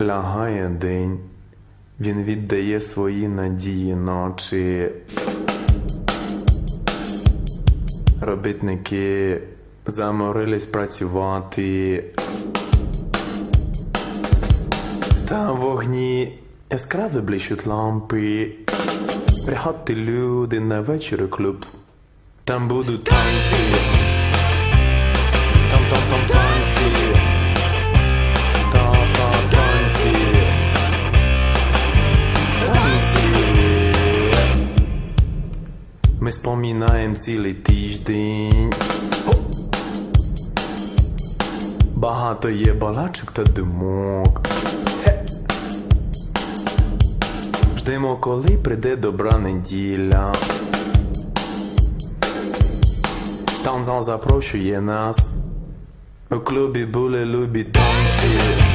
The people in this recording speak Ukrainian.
Лягає день, він віддає свої надії ночі. Робітники заморились працювати. Там вогні яскраві блищуть лампи. Приходьте люди на вечір клуб. Там будуть танці. Там Ми споминаємо цілий тиждень. Багато є балачок та думок. Ждемо, коли прийде добра неділя. Танзан запрошує нас. У клубі були любі танці.